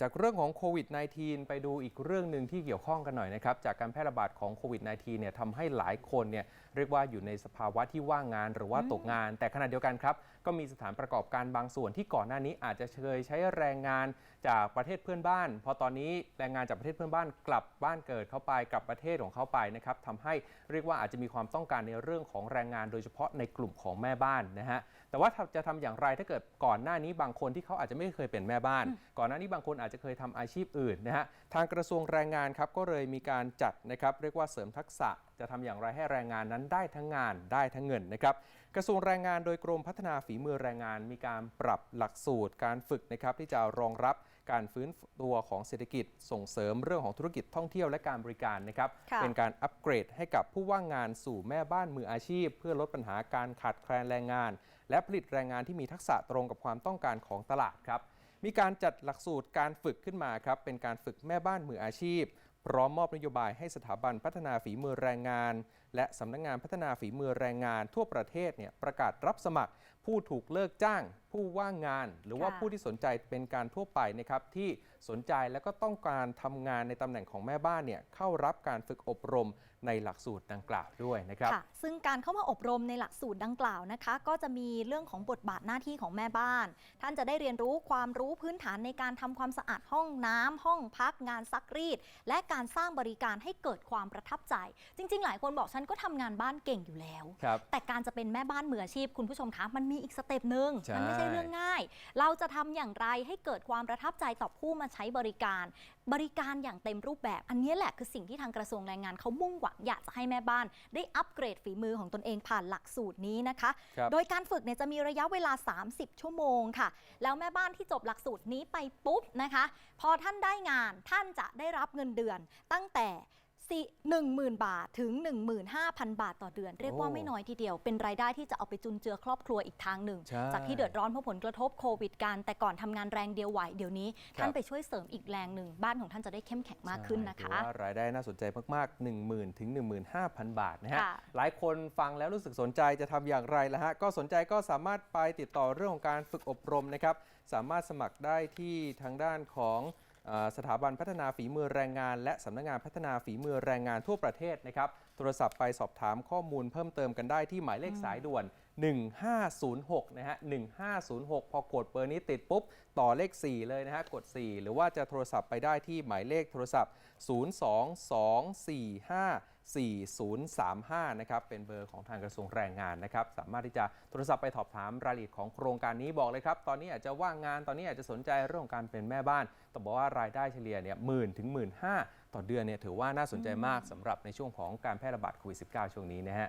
จากเรื่องของโควิด -19 ไปดูอีกเรื่องหนึ่งที่เกี่ยวข้องกันหน่อยนะครับ จากการแพร่ระบาดของโควิด -19 เนี่ยทำให้หลายคนเนี่ยเรียกว่าอยู่ในสภาวะที่ว่างงานหรือว่าตกงาน แต่ขณะเดียวกันครับ ก็มีสถานประกอบการบางส่วนที่ก่อนหน้านี้อาจจะเคยใช้แรงงานจากประเทศเพื่อนบ้าน พอตอนนี้แรงงานจากประเทศเพื่อนบ้านกลับบ้านเกิดเข้าไปกลับประเทศของเขาไปนะครับทำให้เรียกว่าอาจจะมีความต้องการในเรื่องของแรงงาน โดยเฉพาะในกลุ่มของแม่บ้านนะฮะแต่ว่าจะทำอย่างไรถ้าเกิดก่อนหน้านี้บางคนที่เขาอาจจะไม่เคยเป็นแม่บ้าน ก่อนหน้านี้บางคนอาจจะเคยทำอาชีพอื่นนะฮะทางกระทรวงแรงงานครับก็เลยมีการจัดนะครับเรียกว่าเสริมทักษะจะทำอย่างไรให้แรงงานนั้นได้ทั้งงานได้ทั้งเงินนะครับกระทรวงแรงงานโดยกรมพัฒนาฝีมือแรงงาน มีการปรับหลักสูตร การฝึกนะครับที่จะรองรับการฟื้นตัวของเศรษฐกิจ ส่งเสริมเรื่องของธุรกิจท่องเที่ยวและการบริการนะครับค่ะเป็นการอัปเกรดให้กับผู้ว่างงานสู่แม่บ้านมืออาชีพ เพื่อลดปัญหาการขาดแคลนแรงงาน และผลิตแรงงานที่มีทักษะตรงกับความต้องการของตลาดครับ มีการจัดหลักสูตรการฝึกขึ้นมาครับ เป็นการฝึกแม่บ้านมืออาชีพ พร้อมมอบนโยบายให้สถาบันพัฒนาฝีมือแรงงาน และสำนักงานพัฒนาฝีมือแรงงานทั่วประเทศเนี่ยประกาศรับสมัคร ผู้ถูกเลิกจ้าง ผู้ว่างงาน หรือว่าค่ะผู้ที่สนใจเป็นการทั่วไปนะครับที่สนใจและก็ต้องการทำงานในตำแหน่งของแม่บ้านเนี่ยเข้ารับการฝึกอบรมในหลักสูตรดังกล่าวด้วยนะครับค่ะซึ่งการเข้ามาอบรมในหลักสูตรดังกล่าวนะคะ ก็จะมีเรื่องของบทบาทหน้าที่ของแม่บ้าน ท่านจะได้เรียนรู้ความรู้พื้นฐานในการทำความสะอาดห้องน้ำห้องพักงานซักรีด และการสร้างบริการให้เกิดความประทับใจ จริง ๆ หลายคนบอกฉันก็ทำงานบ้านเก่งอยู่แล้วครับแต่การจะเป็นแม่บ้านมืออาชีพคุณผู้ชมคะมันมีอีกสเต็ปหนึ่งใช่มัไม่ใช่เรื่องง่าย เราจะทำอย่างไรให้เกิดความประทับใจต่อผู้มาใช้บริการ บริการอย่างเต็มรูปแบบ อันนี้แหละคือสิ่งที่ทางกระทรวงแรงงานเขามุ่งหวังอยากจะให้แม่บ้าน ได้อัปเกรดฝีมือของตนเองผ่านหลักสูตรนี้นะคะครับโดยการฝึกเนี่ยจะมีระยะเวลา 30 ชั่วโมงค่ะ แล้วแม่บ้านที่จบหลักสูตรนี้ไปปุ๊บนะคะ พอท่านได้งานท่านจะได้รับเงินเดือนตั้งแต่ สี่หนึ่งหมื่นบาทถึง 15,000 บาทต่อเดือน เรียกว่าโอ้ไม่น้อยทีเดียว เป็นรายได้ที่จะเอาไปจุนเจือครอบครัวอีกทางหนึ่ง ใช่จากที่เดือดร้อนเพราะผลกระทบโควิดกัน แต่ก่อนทำงานแรงเดียวไหวเดี๋ยวนี้ ท่านไปช่วยเสริมอีกแรงหนึ่ง บ้านของท่านจะได้เข้มแข็งมากขึ้นนะถือคะ ว่ารายได้น่าสนใจมาก ๆ 1 0,000ถึง15,000 บาทนะฮะ ค่ะ หลายคนฟังแล้วรู้สึกสนใจจะทำอย่างไรล่ะฮะ ก็สนใจก็สามารถไปติดต่อเรื่องของการฝึกอบรมนะครับ สามารถสมัครได้ที่ทางด้านของเอ่อ สถาบันพัฒนาฝีมือแรงงาน และสำนักงานพัฒนาฝีมือแรงงานทั่วประเทศนะครับ โทรศัพท์ไปสอบถามข้อมูลเพิ่มเติมกันได้ที่หมายเลขสายด่วน 1506 นะฮะ 1506 พอกดเบอร์นี้ติดปุ๊บ ต่อเลข 4 เลยนะฮะ กด 4 หรือว่าจะโทรศัพท์ไปได้ที่หมายเลขโทรศัพท์ 4035 นะครับ เป็นเบอร์ของทางกระทรวงแรงงานนะครับ สามารถที่จะโทรศัพท์ไปสอบถามรายละเอียดของโครงการนี้บอกเลยครับ ตอนนี้อาจจะว่างงาน ตอนนี้อาจจะสนใจเรื่องของการเป็นแม่บ้าน ต้องบอกว่ารายได้เฉลี่ยเนี่ยหมื่นถึงหมื่นห้าต่อเดือนเนี่ยถือว่าน่าสนใจมากสำหรับในช่วงของการแพร่ระบาดโควิด -19 ช่วงนี้นะฮะ